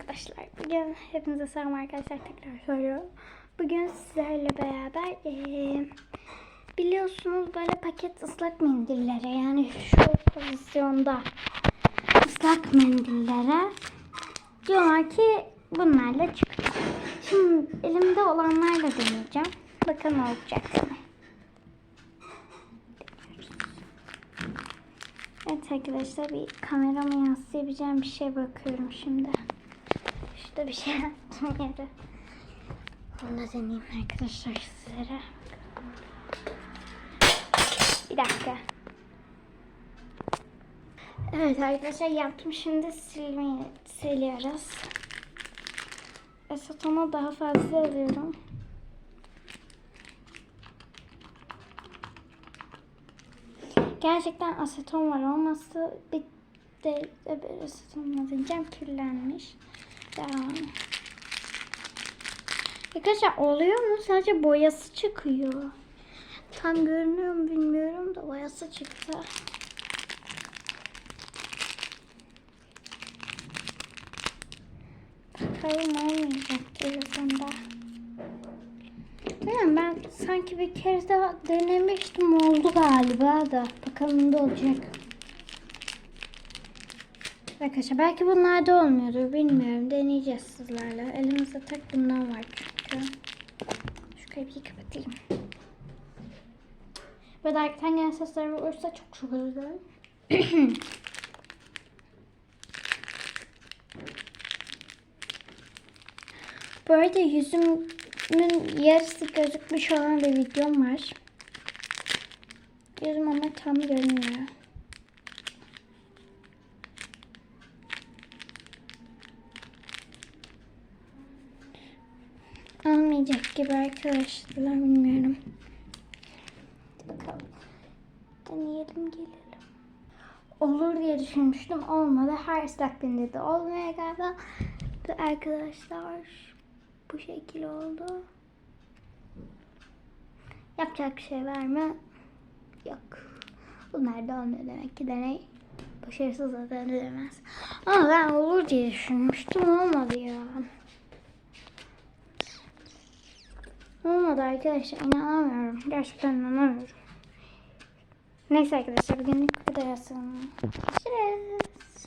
arkadaşlar. Bugün hepinize selam arkadaşlar tekrar söylüyorum. Bugün sizlerle beraber eee, biliyorsunuz böyle paket ıslak mendillere yani şu pozisyonda ıslak mendillere diyorlar ki bunlarla çıkıyor. Şimdi elimde olanlarla deneyeceğim. Bakalım olacak mı? Evet arkadaşlar bir kamerama yansıyabileceğim bir şey bakıyorum şimdi. Şurada bir şey yaptım yere. Da deneyeyim arkadaşlar sizlere. Bir dakika. Evet arkadaşlar yaptım şimdi silmeyi siliyoruz. Esatona daha fazla alıyorum. Gerçekten aseton var olması bir de öbür asetonla diyeceğim kirlenmiş. Devam. Arkadaşlar oluyor mu? Sadece boyası çıkıyor. Tam görünüyor mu bilmiyorum da boyası çıktı. Bakalım olmayacak telefonda. Bilmiyorum ben sanki bir kere daha denemiştim oldu galiba da. Bakalım da olacak. Arkadaşlar belki bunlarda olmuyordur bilmiyorum. Deneyeceğiz sizlerle. Elimizde tek bundan var çünkü. Şu kapıyı kapatayım. Ve derken gelen sesler olursa çok çok özür. Bu arada yüzümün yarısı gözükmüş olan bir videom var. Yüzüm ama tam görünmüyor. Almayacak gibi arkadaşlar bilmiyorum. Deneyelim gelelim. Olur diye düşünmüştüm olmadı. Her ıslak binde de olmuyor galiba. Arkadaşlar bu şekil oldu. Yapacak bir şey var mı? Yok. Bunlar da olmuyor demek ki deney. Başarısız da denemez. Ama ben olur diye düşünmüştüm olmadı ya. Olmadı arkadaşlar inanamıyorum. Gerçekten inanamıyorum. Neyse arkadaşlar bugünlük bu kadar olsun. Görüşürüz.